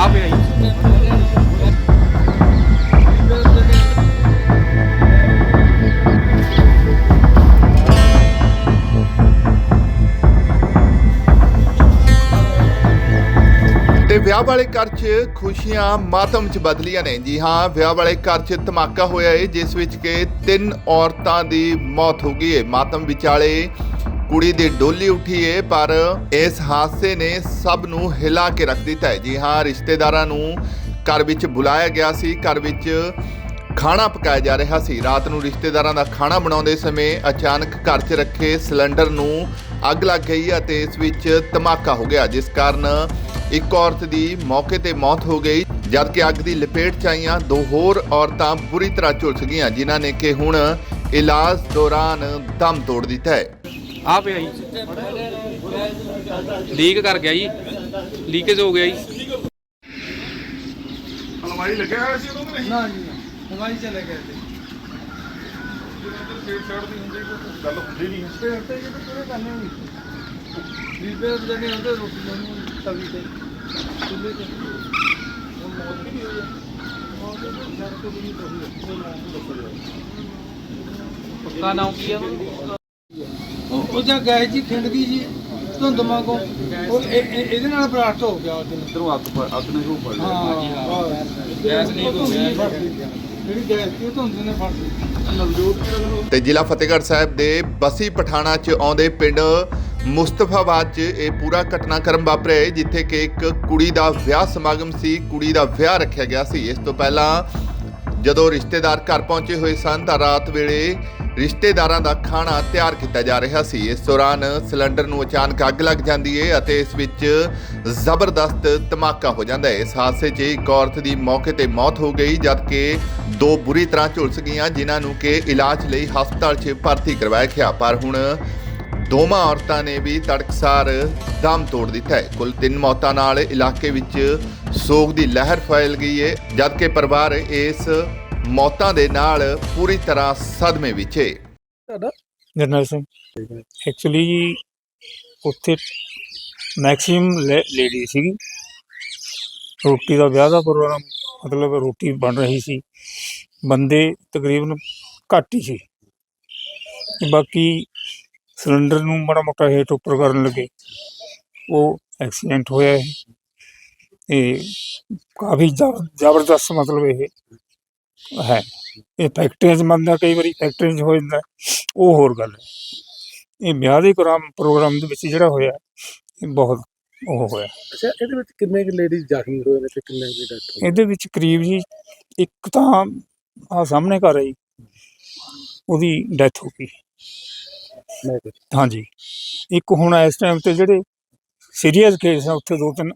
ਆ ਪਿਆ ਤੇ ਵਿਆਹ ਵਾਲੇ ਘਰ 'ਚ ਖੁਸ਼ੀਆਂ ਮਾਤਮ 'ਚ ਬਦਲੀਆਂ ਨੇ। ਜੀ ਹਾਂ, ਵਿਆਹ ਵਾਲੇ ਘਰ 'ਚ ਧਮਾਕਾ ਹੋਇਆ ਏ, ਜਿਸ ਵਿੱਚ ਕਿ ਤਿੰਨ ਔਰਤਾਂ ਦੀ ਮੌਤ ਹੋ ਗਈ ਏ। ਮਾਤਮ ਵਿਚਾਲੇ ਕੁੜੀ ਦੀ ਡੋਲੀ ਉੱਠੀ ਏ, ਪਰ ਇਸ ਹਾਦਸੇ ਨੇ ਸਭ ਨੂੰ ਹਿਲਾ ਕੇ ਰੱਖ ਦਿੱਤਾ ਹੈ। ਜੀ ਹਾਂ, ਰਿਸ਼ਤੇਦਾਰਾਂ ਨੂੰ ਘਰ ਵਿੱਚ ਬੁਲਾਇਆ ਗਿਆ ਸੀ। ਘਰ ਵਿੱਚ ਖਾਣਾ ਪਕਾਇਆ ਜਾ ਰਿਹਾ ਸੀ। ਰਾਤ ਨੂੰ ਰਿਸ਼ਤੇਦਾਰਾਂ ਦਾ ਖਾਣਾ ਬਣਾਉਂਦੇ ਸਮੇਂ ਅਚਾਨਕ ਘਰ 'ਚ ਰੱਖੇ ਸਿਲੰਡਰ ਨੂੰ ਅੱਗ ਲੱਗ ਗਈ ਅਤੇ ਇਸ ਵਿੱਚ ਧਮਾਕਾ ਹੋ ਗਿਆ, ਜਿਸ ਕਾਰਨ ਇੱਕ ਔਰਤ ਦੀ ਮੌਕੇ ਤੇ ਮੌਤ ਹੋ ਗਈ। ਜਦਕਿ ਅੱਗ ਦੀ ਲਪੇਟ 'ਚ ਆਈਆਂ ਦੋ ਹੋਰ ਔਰਤਾਂ ਬੁਰੀ ਤਰ੍ਹਾਂ ਝੁਲਸ ਗਈਆਂ, ਜਿਨ੍ਹਾਂ ਨੇ ਕਿ ਹੁਣ ਇਲਾਜ ਦੌਰਾਨ ਦਮ ਤੋੜ ਦਿੱਤਾ ਹੈ। ਆ ਪਿਆ ਜੀ। ਲੀਕ ਕਰ ਗਿਆ ਜੀ। ਲੀਕੇਜ ਹੋ ਗਿਆ ਜੀ। ਹਲਵਾਈ ਲੱਗਿਆ ਹੋਇਆ ਸੀ ਉਦੋਂ ਕਿ ਜੀ ਹਲਵਾਈ ਚਲੇ ਗਏ ਤੇ। ਸੇਟ ਛੱਡ ਹੁੰਦੀ ਕੋਈ ਗੱਲ ਹੁੰਦੀ ਨਹੀਂ ਤੇ ਇਹ ਤਾਂ ਪੂਰੇ ਕਰਨੇ ਨਹੀਂ। ਵੀਪੇ ਜਿਹੜੇ ਹੁੰਦੇ ਰੋਟੀ ਨੂੰ ਤਵੀ ਤੇ। ਚੁੱਲ੍ਹੇ ਤੇ। ਉਹ ਮੌਤ ਵੀ ਨਹੀਂ ਪੱਕਾ ਨਾਮ ਕੀ ਹੈ ਉਹ ਜਾਂ ਗਏ ਜੀ ਖਿੰਡ ਗਈ ਜੀ ਧੁੰਦ ਵਾਂਗੂ। ਉਹ ਇਹ- ਇਹ- ਇਹਦੇ ਨਾਲ ਬਰਾਸਟ ਹੋ ਗਿਆ ਉਹਦੇ ਨਾਲ। ਇੱਧਰੋਂ ਅੱਗ ਪ- ਅੱਗ ਨੇ ਫੜ ਲਿਆ ਹਾਂ ਗੈਸ ਲੀਕ ਹੋ ਗਿਆ ਜਿਹੜੀ ਗੈਸ ਸੀ ਉਹ ਧੁੰਦ ਨੇ ਫੜ ਲਈ ਤੇ ਜ਼ਿਲ੍ਹਾ ਫਤਿਹਗੜ੍ਹ ਸਾਹਿਬ ਦੇ ਬਸੀ ਪਠਾਣਾ 'ਚ ਆਉਂਦੇ ਪਿੰਡ ਮੁਸਤਫਾਬਾਦ 'ਚ ਇਹ ਪੂਰਾ ਘਟਨਾਕ੍ਰਮ ਵਾਪਰਿਆ ਹੈ, ਜਿੱਥੇ ਕਿ ਇੱਕ ਕੁੜੀ ਦਾ ਵਿਆਹ ਸਮਾਗਮ ਸੀ। ਕੁੜੀ ਦਾ ਵਿਆਹ ਰੱਖਿਆ ਗਿਆ ਸੀ। ਇਸ ਤੋਂ ਪਹਿਲਾਂ ਜਦੋਂ ਰਿਸ਼ਤੇਦਾਰ ਘਰ ਪਹੁੰਚੇ ਹੋਏ ਸਨ ਤਾਂ ਰਾਤ ਵੇਲੇ ਰਿਸ਼ਤੇਦਾਰਾਂ ਦਾ ਖਾਣਾ ਤਿਆਰ ਕੀਤਾ ਜਾ ਰਿਹਾ ਸੀ। ਇਸ ਦੌਰਾਨ ਸਿਲੰਡਰ ਨੂੰ ਅਚਾਨਕ ਅੱਗ ਲੱਗ ਜਾਂਦੀ ਹੈ ਅਤੇ ਇਸ ਵਿੱਚ ਜ਼ਬਰਦਸਤ ਧਮਾਕਾ ਹੋ ਜਾਂਦਾ ਹੈ ਇਸ ਹਾਦਸੇ 'ਚ ਇੱਕ ਔਰਤ ਦੀ ਮੌਕੇ ਤੇ ਮੌਤ ਹੋ ਗਈ, ਜਦਕਿ ਦੋ ਬੁਰੀ ਤਰ੍ਹਾਂ ਝੁਲਸ ਗਈਆਂ, ਜਿਨ੍ਹਾਂ ਨੂੰ ਕਿ ਇਲਾਜ ਲਈ ਹਸਪਤਾਲ 'ਚ ਭਰਤੀ ਕਰਵਾਇਆ ਗਿਆ। ਪਰ ਹੁਣ ਦੋਵਾਂ ਔਰਤਾਂ ਨੇ ਵੀ ਤੜਕਸਾਰ ਦਮ ਤੋੜ ਦਿੱਤਾ ਹੈ। ਕੁੱਲ ਤਿੰਨ ਮੌਤਾਂ ਨਾਲ ਇਲਾਕੇ ਵਿੱਚ ਸੋਗ ਦੀ ਲਹਿਰ ਫੈਲ ਗਈ ਹੈ ਜਦਕਿ ਪਰਿਵਾਰ ਇਸ ਮੌਤਾਂ ਦੇ ਨਾਲ ਪੂਰੀ ਤਰ੍ਹਾਂ ਸਦਮੇ ਵਿੱਚ ਹੈ। ਜਰਨਲ ਸਿੰਘ। ਐਕਚੁਅਲੀ ਜੀ ਉੱਥੇ ਮੈਕਸਿਮਮ ਲੇਡੀ ਸੀਗੀ ਰੋਟੀ ਦਾ ਵਿਆਹ ਦਾ ਪ੍ਰੋਗਰਾਮ ਮਤਲਬ ਰੋਟੀ ਬਣ ਰਹੀ ਸੀ। ਬੰਦੇ ਤਕਰੀਬਨ ਘੱਟ ਹੀ ਸੀ। ਬਾਕੀ ਸਿਲੰਡਰ ਨੂੰ ਮਾੜਾ ਮੋਟਾ ਹੇਠ ਉੱਪਰ ਕਰਨ ਲੱਗੇ। ਉਹ ਐਕਸੀਡੈਂਟ ਹੋਇਆ ਹੈ ਤੇ ਕਾਫੀ ਜ਼ਬ- ਜ਼ਬਰਦਸਤ ਮਤਲਬ ਇਹ ਹੈ। ਇਹ ਫੈਕਟਰੀਆਂ 'ਚ ਮੰਨਦਾ ਕਈ ਵਾਰੀ ਫੈਕਟਰੀਆਂ 'ਚ ਹੋ ਜਾਂਦਾ। ਉਹ ਹੋਰ ਗੱਲ ਹੈ। ਇਹ ਵਿਆਹ ਦੇ ਪ੍ਰੋਗਰਾਮ ਪ੍ਰੋਗਰਾਮ ਦੇ ਵਿੱਚ ਜਿਹੜਾ ਹੋਇਆ ਇਹ ਬਹੁਤ ਉਹ ਹੋਇਆ। ਅੱਛਾ ਇਹਦੇ ਵਿੱਚ ਕਿੰਨੇ ਕੁ ਲੇਡੀਜ਼ ਜ਼ਖਮੀ ਹੋਏ ਨੇ ਤੇ ਕਿੰਨੇ ਦੀ ਡੈਥ ਹੋਈ ਇਹਦੇ ਵਿੱਚ ਕਰੀਬ ਜੀ ਇੱਕ ਤਾਂ ਆ ਸਾਹਮਣੇ ਘਰ ਹੈ ਜੀ। ਉਹਦੀ ਡੈਥ ਹੋ ਗਈ। ਹਾਂਜੀ। ਇੱਕ ਹੁਣ ਇਸ ਟਾਈਮ ਤੇ ਜਿਹੜੇ ਸੀਰੀਅਸ ਕੇਸ ਆ ਉੱਥੇ ਦੋ ਤਿੰਨ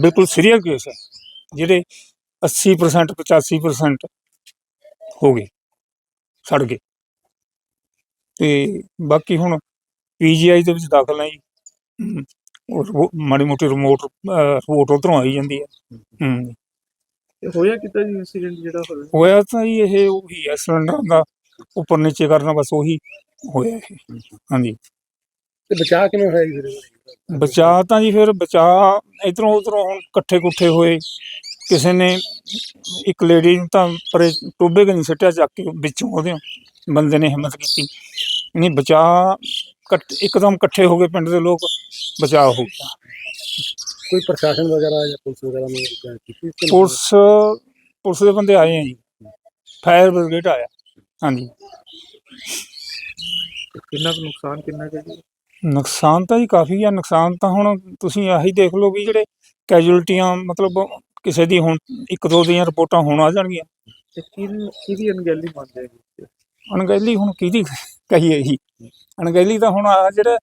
ਬਿਲਕੁਲ ਸੀਰੀਅਸ ਕੇਸ ਹੈ ਜਿਹੜੇ 80% 85% ਹੋ ਗਏ ਸੜ ਗਏ। ਤੇ ਬਾਕੀ ਹੁਣ ਪੀਜੀਆਈ ਦੇ ਵਿੱਚ ਦਾਖਲ ਹੈ ਜੀ। ਹਮ, ਉਹ ਮਾੜੀ ਮੋਟੀ ਰਿਮੋਟ ਰਿਪੋਰਟ ਉਧਰੋਂ ਆਈ ਜਾਂਦੀ ਹੈ। ਇਹ ਹੋਇਆ ਕਿਤਾ ਜੀ ਇਨਸੀਡੈਂਟ ਜਿਹੜਾ ਹੋਇਆ? ਹੋਇਆ ਤਾਂ ਜੀ ਇਹ ਉਹੀ ਹੈ ਸਿਲੰਡਰ ਦਾ ਉੱਪਰ ਨੀਚੇ ਕਰਨਾ ਬਸ ਉਹੀ ਹੋਇਆ ਇਹ। ਹਾਂਜੀ। ਤੇ ਬਚਾ ਕਿਵੇਂ ਹੋਇਆ ਜੀ ਫਿਰ? ਬਚਾ ਤਾਂ ਜੀ ਫਿਰ ਬਚਾ ਇਧਰੋਂ ਉਧਰੋਂ ਹੁਣ ਇਕੱਠੇ ਕੁੱਠੇ ਹੋਏ। ਕਿਸੇ ਨੇ ਇੱਕ ਲੇਡੀ ਨੂੰ ਤਾਂ ਪਰੇ ਟੋਬੇ ਕਿ ਨਹੀਂ ਸੱਟਿਆ ਚੱਕ ਕੇ ਵਿੱਚੋਂ ਉਹਦੇ ਬੰਦੇ ਨੇ ਹਿੰਮਤ ਕੀਤੀ। ਨਹੀਂ ਬਚਾ ਇਕੱਠ- ਇੱਕਦਮ ਇਕੱਠੇ ਹੋ ਗਏ ਪਿੰਡ ਦੇ ਲੋਕ ਬਚਾ ਹੋ ਗਿਆ। ਕੋਈ ਪ੍ਰਸ਼ਾਸਨ ਵਗੈਰਾ ਜਾਂ ਪੁਲਿਸ ਵਗੈਰਾ ਨੇ ਕੀਤੀ? ਪੁਲਿਸ ਪੁਲਿਸ ਦੇ ਬੰਦੇ ਆਏ ਆ ਜੀ। ਫਾਇਰ ਬ੍ਰਿਗੇਡ ਆਇਆ। ਹਾਂਜੀ। ਕਿੰਨਾ ਕੁ ਨੁਕਸਾਨ ਕਿੰਨਾ ਕੁ ਜੀ? ਨੁਕਸਾਨ ਤਾਂ ਜੀ ਕਾਫੀ ਆ ਨੁਕਸਾਨ ਤਾਂ ਹੁਣ ਤੁਸੀਂ ਆਹੀ ਦੇਖ ਲਓ ਵੀ ਜਿਹੜੇ ਕੈਜੁਅਲਟੀਆਂ ਮਤਲਬ ਕਿਸੇ ਦੀ ਹੁਣ ਇੱਕ ਦੋ ਦੀਆਂ ਰਿਪੋਰਟਾਂ ਹੁਣ ਆ ਜਾਣਗੀਆਂ। ਤੇ ਕਿਹਦੀ ਕਿਹਦੀ ਅਣਗਹਿਲੀ ਮੰਨਦੇ ਜੀ ਅਣਗਹਿਲੀ ਹੁਣ ਕਿਹਦੀ ਕਹੀਏ ਜੀ? ਅਣਗਹਿਲੀ ਤਾਂ ਹੁਣ ਆ ਜਿਹੜਾ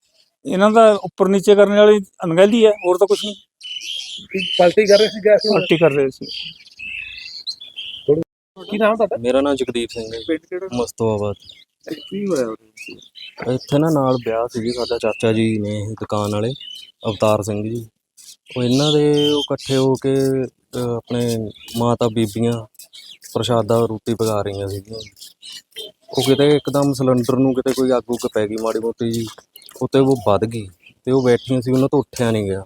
ਇਹਨਾਂ ਦਾ ਉੱਪਰ ਨੀਚੇ ਕਰਨ ਵਾਲੀ ਅਣਗਹਿਲੀ ਹੈ ਹੋਰ ਤਾਂ ਕੁਝ ਨਹੀਂ। ਪਲਟੀ ਕਰ ਰਹੇ ਸੀ ਗੈਸ ਨੂੰ? ਪਾਰਟੀ ਕਰ ਰਹੇ ਸੀ। ਕੀ ਨਾਮ ਤੁਹਾਡਾ? ਮੇਰਾ ਨਾਮ ਜਗਦੀਪ ਸਿੰਘ ਹੈ ਪਿੰਡ ਕਿਹੜਾ? ਮਸਤੋਆਬਾਦ ਕੀ ਹੋਇਆ ਉਹਦੇ ਇੱਥੇ ਨਾ ਨਾਲ ਵਿਆਹ ਸੀਗੀ ਸਾਡਾ ਚਾਚਾ ਜੀ ਨੇ ਇਹ ਦੁਕਾਨ ਵਾਲੇ ਅਵਤਾਰ ਸਿੰਘ ਜੀ। ਉਹ ਇਹਨਾਂ ਦੇ ਉਹ ਇਕੱਠੇ ਹੋ ਕੇ ਅਹ, ਆਪਣੇ ਮਾਤਾ ਬੀਬੀਆਂ ਪ੍ਰਸ਼ਾਦਾ ਰੋਟੀ ਪਕਾ ਰਹੀਆਂ ਸੀਗੀਆਂ। ਉਹ ਕਿਤੇ ਇੱਕਦਮ ਸਿਲੰਡਰ ਨੂੰ ਕਿਤੇ ਕੋਈ ਅੱਗ ਉੱਗ ਪੈ ਗਈ ਮਾੜੀ ਮੋਟੀ ਜੀ ਉੱਤੇ ਉਹ ਵੱਧ ਗਈ ਤੇ ਉਹ ਬੈਠੀਆਂ ਸੀ ਉਹਨਾਂ ਤੋਂ ਉੱਠਿਆ ਨਹੀਂ ਗਿਆ।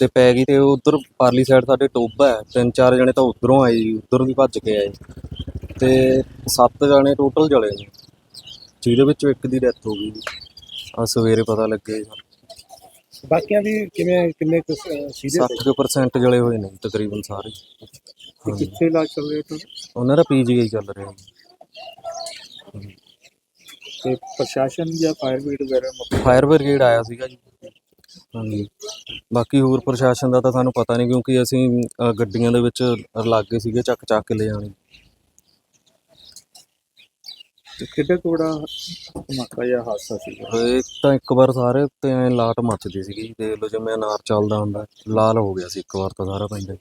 ਤੇ ਪੈ ਗਈ ਤੇ ਉਧਰ ਪਾਰਲੀ ਸਾਈਡ ਸਾਡੇ ਟੋਬਾ ਹੈ ਤਿੰਨ ਚਾਰ ਜਣੇ ਤਾਂ ਉਧਰੋਂ ਆਏ ਜੀ ਉਧਰ ਵੀ ਭੱਜ ਕੇ ਆਏ। ਤੇ ਸੱਤ ਜਣੇ ਟੋਟਲ ਜਲੇ ਨੇ। ਜਿਹਦੇ ਵਿੱਚੋਂ ਇੱਕ ਦੀ ਡੈਥ ਹੋ ਗਈ ਆ ਸਵੇਰੇ ਪਤਾ ਲੱਗਿਆ ਜੀ। ਬਾਕੀਆਂ ਦੀ ਕਿਵੇਂ ਕਿੰਨੇ ਕੁ ਸੀਰੀਅਸ 60% ਜਲੇ ਹੋਏ ਨੇ ਤਕਰੀਬਨ ਸਾਰੇ। ਕਿੱਥੇ ਇਲਾਜ ਚੱਲ ਰਿਹਾ ਤਾਂ ਉਹਨਾਂ ਦਾ ਪੀਜੀਆਈ ਚੱਲ ਰਿਹਾ ਜੀ। ਤੇ ਪ੍ਰਸ਼ਾਸਨ ਜਾਂ ਫਾਇਰ ਬ੍ਰਿਗੇਡ ਵਗੈਰਾ ਫਾਇਰ ਬ੍ਰਿਗੇਡ ਆਇਆ ਸੀਗਾ ਜੀ। ਹਾਂਜੀ। ਬਾਕੀ ਹੋਰ ਪ੍ਰਸ਼ਾਸਨ ਦਾ ਤਾਂ ਸਾਨੂੰ ਪਤਾ ਨਹੀਂ ਕਿਉਂਕਿ ਅਸੀਂ ਗੱਡੀਆਂ ਦੇ ਵਿੱਚ ਲਾਗੇ ਸੀਗੇ ਚੱਕ ਚੱਕ ਕੇ ਲੈ ਜਾਣੇ। ਤੇ ਕਿੱਡਾ ਕੋੜਾ ਧਮਾਕਾ ਜਾਂ ਹਾਦਸਾ ਸੀ। ਇਹ ਤਾਂ ਇੱਕ ਵਾਰ ਸਾਰੇ ਉੱਤੇ ਐ ਲਾਟ ਮੱਚਦੀ ਸੀਗੀ ਦੇਖ ਲਓ ਜਿਵੇਂ ਅਨਾਰ ਚੱਲਦਾ ਹੁੰਦਾ ਲਾਲ ਹੋ ਗਿਆ ਸੀ ਇੱਕ ਵਾਰ ਤਾਂ ਸਾਰਾ ਪਿੰਡ।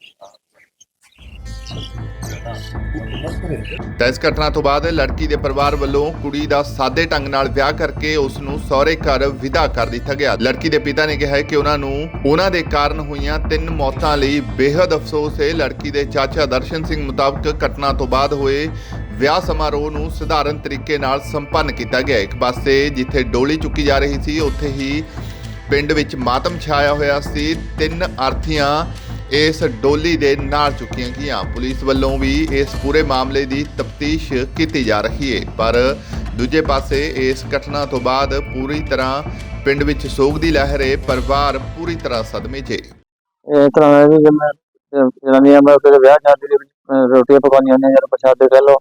ਤਾਂ ਇਸ ਘਟਨਾ ਤੋਂ ਬਾਅਦ ਲੜਕੀ ਦੇ ਪਰਿਵਾਰ ਵੱਲੋਂ ਕੁੜੀ ਦਾ ਸਾਦੇ ਢੰਗ ਨਾਲ ਵਿਆਹ ਕਰਕੇ ਉਸ ਨੂੰ ਸਹੁਰੇ ਘਰ ਵਿਦਾ ਕਰ ਦਿੱਤਾ ਗਿਆ। ਲੜਕੀ ਦੇ ਪਿਤਾ ਨੇ ਕਿਹਾ ਹੈ ਕਿ ਉਹਨਾਂ ਨੂੰ ਉਹਨਾਂ ਦੇ ਕਾਰਨ ਹੋਈਆਂ ਤਿੰਨ ਮੌਤਾਂ ਲਈ ਬੇहद ਅਫਸੋਸ ਹੈ। ਲੜਕੀ ਦੇ ਚਾਚਾ ਦਰਸ਼ਨ ਸਿੰਘ ਮੁਤਾਬਕ ਘਟਨਾ ਤੋਂ ਬਾਅਦ ਹੋਏ ਵਿਆਹ ਸਮਾਰੋਹ ਨੂੰ ਸਧਾਰਨ ਤਰੀਕੇ ਨਾਲ ਸੰਪੰਨ ਕੀਤਾ ਗਿਆ। ਇੱਕ ਪਾਸੇ ਜਿੱਥੇ ਡੋਲੀ ਚੁੱਕੀ ਜਾ ਰਹੀ ਸੀ, ਉੱਥੇ ਹੀ ਪਿੰਡ ਵਿੱਚ ਮਾਤਮ ਛਾਇਆ ਹੋਇਆ ਸੀ। ਤਿੰਨ ਆਰਥੀਆਂ ਇਸ ਡੋਲੀ ਦੇ ਨਾਲ ਚੁੱਕੀਆਂ ਗਈਆਂ। ਪੁਲਿਸ ਵੱਲੋਂ ਵੀ ਇਸ ਪੂਰੇ ਮਾਮਲੇ ਦੀ ਤਫਤੀਸ਼ ਕੀਤੀ ਜਾ ਰਹੀ ਹੈ। ਪਰ ਦੂਜੇ ਪਾਸੇ ਇਸ ਘਟਨਾ ਤੋਂ ਬਾਅਦ ਪੂਰੀ ਤਰ੍ਹਾਂ ਪਿੰਡ ਵਿੱਚ ਸੋਗ ਦੀ ਲਹਿਰ ਹੈ। ਪਰਿਵਾਰ ਪੂਰੀ ਤਰ੍ਹਾਂ ਸਦਮੇ 'ਚ ਹੈ। ਇਸ ਤਰ੍ਹਾਂ ਮੈਂ ਜਨਾਨੀਆਂ ਮੈਂ ਵਿਆਹ ਸ਼ਾਦੀ ਰੋਟੀਆਂ ਪਕਾਉਣੀਆਂ ਨੇ, ਜਾਂ ਪ੍ਰਸ਼ਾਦੇ ਕਹਿ ਲਓ।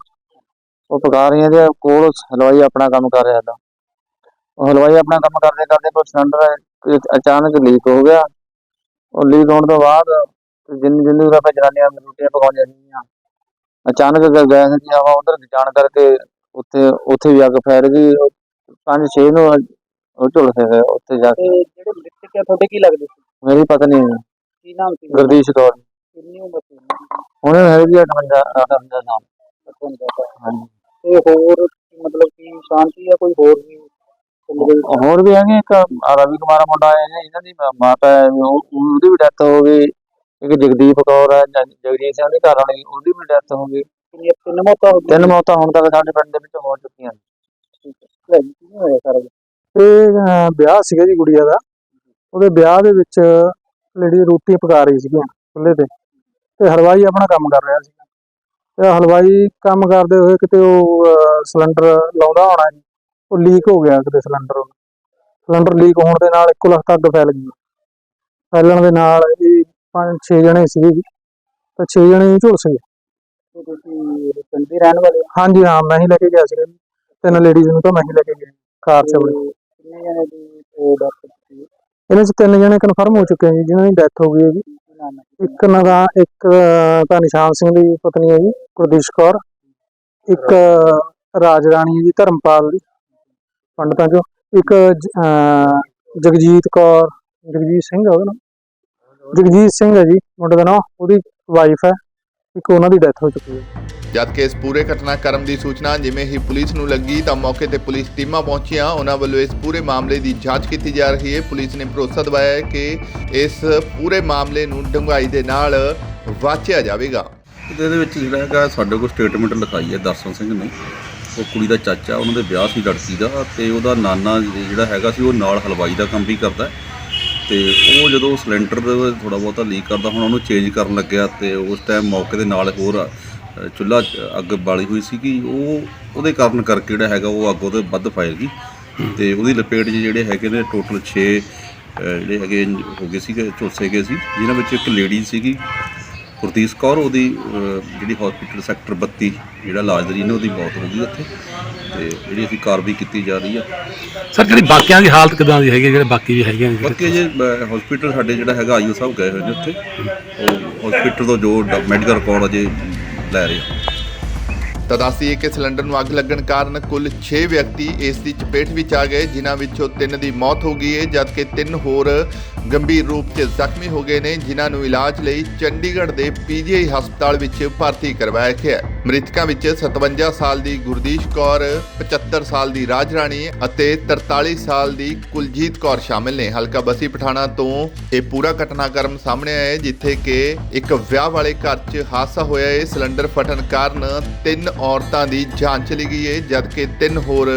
ਉਹ ਪਕਾ ਰਹੀਆਂ ਤੇ ਕੋਲ ਹਲਵਾਈ ਆਪਣਾ ਕੰਮ ਕਰ ਰਿਹਾ था ਉਹ ਹਲਵਾਈ ਆਪਣਾ ਕੰਮ ਕਰਦੇ ਕਰਦੇ ਕੋਈ ਸਿਲੰਡਰ ਅਚਾਨਕ ਲੀਕ ਹੋ ਗਿਆ। ਉਹ ਲੀਕ ਹੋਣ ਤੋਂ ਬਾਅਦ ਜਿੰਨੀ ਜਿੰਨੀ ਵਾਰ ਜਨਾਨੀਆਂ ਰੋਟੀਆਂ ਪਕਾਉਣੀਆਂ ਸੀਗੀਆਂ ਅਚਾਨਕ ਗੈਸ ਦੀ ਹਵਾ ਉਧਰ ਜਾਣ ਕਰਕੇ ਉੱਥੇ ਉੱਥੇ ਵੀ ਅੱਗ ਫੈਲ ਗਈ। ਪੰਜ ਛੇ ਨੂੰ ਉਹ ਝੁਲਸੇ ਗਏ ਉੱਥੇ ਜਾ ਕੇ। ਜਿਹੜੇ ਮ੍ਰਿਤਕ ਆ ਤੁਹਾਡੇ ਕੀ ਲੱਗਦੇ ਸੀ? ਮੇਰੀ ਪਤਨੀ ਕੀ ਨਾਮ ਸੀ? ਗੁਰਦੀਸ਼ ਕੌਰ। ਕਿੰਨੀ ਉਮਰ ਸੀ? ਉਹਨਾਂ ਦੀ? ਹੈਗੀ ਆ 58 58 ਸਾਲ। ਪਚਵੰਜਾ ਸਾਲ। ਹਾਂਜੀ। ਤੇ ਹੋਰ ਮਤਲਬ ਕਿ ਸ਼ਾਂਤੀ ਆ ਕੋਈ ਹੋਰ ਵੀ ਪਿੰਡ ਦੇ ਵਿੱਚ? ਹੋਰ ਵੀ ਹੈਗੇ ਇੱਕ ਰਵੀ ਕੁਮਾਰ ਮੁੰਡਾ ਹੈ ਜੀ, ਇਹਨਾਂ ਦੀ ਮ- ਮਾਤਾ ਹੈ ਉਹ ਉਹਦੀ ਵੀ ਡੈਥ ਹੋ ਗਈ ਇੱਕ ਜਗਦੀਪ ਕੌਰ ਹੈ ਜ- ਜਗਜੀਤ ਸਿੰਘ ਦੀ ਘਰ ਵਾਲੀ ਉਹਦੀ ਵੀ ਡੈਥ ਹੋ ਗਈ। ਕਿੰਨੀਆਂ ਤਿੰਨ ਮੌਤਾਂ ਹੋ ਤਿੰਨ ਮੌਤਾਂ ਹੁਣ ਤੱਕ ਸਾਡੇ ਪਿੰਡ ਦੇ ਵਿੱਚ ਹੋ ਚੁੱਕੀਆਂ ਨੇ। ਲੈ ਜੀ, ਕਿਵੇਂ ਹੋਇਆ ਸਾਰਾ ਕੁਛ? ਇਹ ਅਹ, ਵਿਆਹ ਸੀਗਾ ਜੀ ਗੁੜੀਆ ਦਾ। ਉਹਦੇ ਵਿਆਹ ਦੇ ਵਿੱਚ ਲੜੀ ਰੋਟੀ ਪਕਾ ਰਹੀ ਸੀਗੀਆਂ ਚੁੱਲ੍ਹੇ ਤੇ। ਤੇ ਹਲਵਾਈ ਆਪਣਾ ਕੰਮ ਕਰ ਰਿਹਾ ਸੀ ਤੇ ਹਲਵਾਈ ਕੰਮ ਕਰਦੇ ਹੋਏ ਕਿਤੇ ਉਹ ਸਿਲੰਡਰ ਲਾਉਂਦਾ ਹੋਣਾ ਜੀ। ਉਹ ਲੀਕ ਹੋ ਗਿਆ ਕਿਤੇ ਸਿਲੰਡਰ ਸਿਲੰਡਰ ਲੀਕ ਹੋਣ ਦੇ ਨਾਲ ਇੱਕੋ ਲਖਤ ਅੱਗ ਫੈਲ ਗਈ। ਫੈਲਣ ਦੇ ਨਾਲ ਇਹ ਪੰਜ ਛੇ ਜਣੇ ਸੀਗੇ ਜੀ। ਤੇ ਛੇ ਜਣੇ ਹੀ ਝੁਲਸ ਗਏ। ਤੁਸੀਂ ਪਿੰਡ ਦੇ ਰਹਿਣ ਵਾਲੇ? ਹਾਂਜੀ ਹਾਂ ਮੈਂ ਹੀ ਲੈ ਕੇ ਗਿਆ ਜੀ। ਤਿੰਨ ਲੇਡੀਜ਼ ਨੂੰ ਤਾਂ ਮੈਂ ਹੀ ਲੈ ਕੇ ਗਿਆ ਕਾਰ ਚ ਆਪਣੀ। ਕਿੰਨੇ ਜਣੇ ਦੀ ਉਹ ਡਾਕਟਰ ਸੀ ਇਹਨਾਂ 'ਚ ਤਿੰਨ ਜਣੇ ਕਨਫਰਮ ਹੋ ਚੁੱਕੇ ਜੀ ਜਿਨ੍ਹਾਂ ਦੀ ਡੈਥ ਹੋ ਗਈ ਹੈ ਜੀ। ਇੱਕ ਨਾ ਦਾ ਇੱਕ ਤਾਂ ਨਿਸ਼ਾਨ ਸਿੰਘ ਦੀ ਪਤਨੀ ਹੈ ਜੀ ਗੁਰਦੀਸ਼ ਕੌਰ। ਇੱਕ ਰਾਜ ਰਾਣੀ ਜੀ ਧਰਮਪਾਲ ਦੀ ਪੰਡਤਾਂ ਚੋਂ। ਇੱਕ ਅਹ, ਜਗਜੀਤ ਕੌਰ ਜਗਜੀਤ ਸਿੰਘ ਹੈ ਉਹਦਾ ਨਾਮ। ਜਗਜੀਤ ਸਿੰਘ ਹੈ ਜੀ ਮੁੰਡੇ ਦਾ ਨਾਮ। ਉਹਦੀ ਵਾਈਫ ਹੈ। ਇੱਕ ਉਹਨਾਂ ਦੀ ਡੈਥ ਹੋ ਚੁੱਕੀ ਹੈ। ਜਦ ਕਿ ਇਸ ਪੂਰੇ ਘਟਨਾਕ੍ਰਮ ਦੀ ਸੂਚਨਾ ਜਿਵੇਂ ਹੀ ਪੁਲਿਸ ਨੂੰ ਲੱਗੀ ਤਾਂ ਮੌਕੇ ਤੇ ਪੁਲਿਸ ਟੀਮਾਂ ਪਹੁੰਚੀਆਂ। ਉਹਨਾਂ ਵੱਲੋਂ ਇਸ ਪੂਰੇ ਮਾਮਲੇ ਦੀ ਜਾਂਚ ਕੀਤੀ ਜਾ ਰਹੀ ਹੈ। ਪੁਲਿਸ ਨੇ ਭਰੋਸਾ ਦਿਵਾਇਆ ਹੈ ਕਿ ਇਸ ਪੂਰੇ ਮਾਮਲੇ ਨੂੰ ਡੂੰਘਾਈ ਦੇ ਨਾਲ ਵਾਚਿਆ ਜਾਵੇਗਾ। ਤੇ ਇਹਦੇ ਵਿੱਚ ਜਿਹੜਾ ਹੈਗਾ ਸਾਡੇ ਕੋਲ ਸਟੇਟਮੈਂਟ ਲਿਖਾਈ ਹੈ ਦਰਸ਼ਨ ਸਿੰਘ ਨੇ। ਉਹ ਕੁੜੀ ਦਾ ਚਾਚਾ ਉਹਨਾਂ ਦੇ ਵਿਆਹ ਸੀ ਲੜਕੀ ਦਾ ਤੇ ਉਹਦਾ ਨਾਨਾ ਜਿਹੜਾ ਹੈਗਾ ਸੀ ਉਹ ਨਾਲ ਹਲਵਾਈ ਦਾ ਕੰਮ ਵੀ ਕਰਦਾ ਹੈ। ਤੇ ਉਹ ਜਦੋਂ ਸਿਲੰਡਰ ਥੋੜਾ ਬਹੁਤਾ ਲੀਕ ਕਰਦਾ ਹੁਣ ਉਹਨੂੰ ਚੇਂਜ ਕਰਨ ਲੱਗਿਆ ਤੇ ਉਸ ਟਾਈਮ ਮੌਕੇ ਦੇ ਨਾਲ ਹੋਰ ਅ, ਚੁੱਲ੍ਹਾ ਅੱਗ ਬਾਲੀ ਹੋਈ ਸੀਗੀ। ਉਹ ਉਹਦੇ ਕਾਰਨ ਕਰਕੇ ਜਿਹੜਾ ਹੈਗਾ ਉਹ ਅੱਗ ਉਹਦੇ ਵੱਧ ਫੈਲ ਗਈ। ਤੇ ਉਹਦੀ ਲਪੇਟ 'ਚ ਜਿਹੜੇ ਹੈਗੇ ਨੇ ਟੋਟਲ 6 ਜਿਹੜੇ ਹੈਗੇ ਹੋ ਗਏ ਸੀਗੇ ਝੁਲਸੇ ਗਏ ਸੀ ਜਿਨ੍ਹਾਂ ਵਿੱਚ ਇੱਕ ਲੇਡੀ ਸੀਗੀ ਗੁਰਦੀਸ਼ ਕੌਰ ਉਹਦੀ ਜਿਹੜੀ ਹਸਪੀਟਲ ਸੈਕਟਰ 32 ਜਿਹੜਾ ਇਲਾਜ ਦੇ ਨੇ ਉਹਦੀ ਮੌਤ ਹੋ ਗਈ ਉੱਥੇ ਤੇ ਜਿਹੜੀ ਅਸੀਂ ਕਾਰਵਾਈ ਕੀਤੀ ਜਾ ਰਹੀ ਆ। ਸਰ ਜਿਹੜੀ ਬਾਕੀਆਂ ਦੀ ਹਾਲਤ ਕਿਦਾਂ ਦੀ ਹੈਗੀ ਜਿਹੜੇ ਬਾਕੀ ਵੀ ਹੈਗੇ ਨੇ? ਬਾਕੀ ਜੇ ਹਸਪੀਟਲ ਸਾਡੇ ਜਿਹੜਾ ਹੈਗਾ ਆਈਓ ਸਾਹਿਬ ਗਏ ਹੋਏ ਨੇ ਉੱਥੇ। ਉਹ ਹਸਪੀਟਲ ਤੋਂ ਜੋ ਮੈਡੀਕਲ ਰਿਕਾਰਡ ਅਜੇ ਲੈ ਰਹੇ ਆ। ਤਾਂ ਦੱਸੀਏ ਕਿ ਸਿਲੰਡਰ ਨੂੰ ਅੱਗ ਲੱਗਣ ਕਾਰਨ ਕੁੱਲ 6 ਵਿਅਕਤੀ ਇਸ ਦੀ ਚਪੇਟ ਵਿੱਚ ਆ ਗਏ ਜਿਨ੍ਹਾਂ ਵਿੱਚੋਂ ਤਿੰਨ ਦੀ ਮੌਤ ਹੋ ਗਈ ਹੈ ਜਦਕਿ ਤਿੰਨ ਹੋਰ ਗੰਭੀਰ ਰੂਪ 'ਚ ਜ਼ਖਮੀ ਹੋ ਗਏ ਨੇ ਜਿਨ੍ਹਾਂ ਨੂੰ ਇਲਾਜ ਲਈ ਚੰਡੀਗੜ੍ਹ ਦੇ ਪੀਜੀਆਈ ਹਸਪਤਾਲ ਵਿੱਚ ਭਰਤੀ ਕਰਵਾਇਆ ਗਿਆ ਹੈ। ਮ੍ਰਿਤਕਾਂ ਵਿੱਚ 57 ਸਾਲ ਦੀ ਗੁਰਦੀਸ਼ ਕੌਰ 75 ਸਾਲ ਦੀ ਰਾਜ ਰਾਣੀ ਅਤੇ 43 ਸਾਲ ਦੀ ਕੁਲਜੀਤ ਕੌਰ ਸ਼ਾਮਿਲ ਨੇ। ਹਲਕਾ ਬਸੀ ਪਠਾਣਾ ਤੋਂ ਇਹ ਪੂਰਾ ਘਟਨਾਕ੍ਰਮ ਸਾਹਮਣੇ ਆਇਆ ਹੈ, ਜਿੱਥੇ ਕਿ ਇੱਕ ਵਿਆਹ ਵਾਲੇ ਘਰ 'ਚ ਹਾਦਸਾ ਹੋਇਆ ਹੈ। ਸਿਲੰਡਰ ਫਟਣ ਕਾਰਨ ਤਿੰਨ ਔਰਤਾਂ ਦੀ ਜਾਨ ਚਲੀ ਗਈ ਹੈ ਜਦਕਿ ਤਿੰਨ ਹੋਰ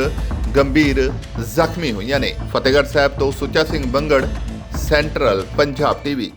ਗੰਭੀਰ ਜ਼ਖਮੀ ਹੋਈਆਂ ਨੇ। ਫਤਿਹਗੜ੍ਹ ਸਾਹਿਬ ਤੋਂ ਸੁੱਚਾ ਸਿੰਘ ਬੰਗੜ ਸੈਂਟਰਲ ਪੰਜਾਬ ਟੀਵੀ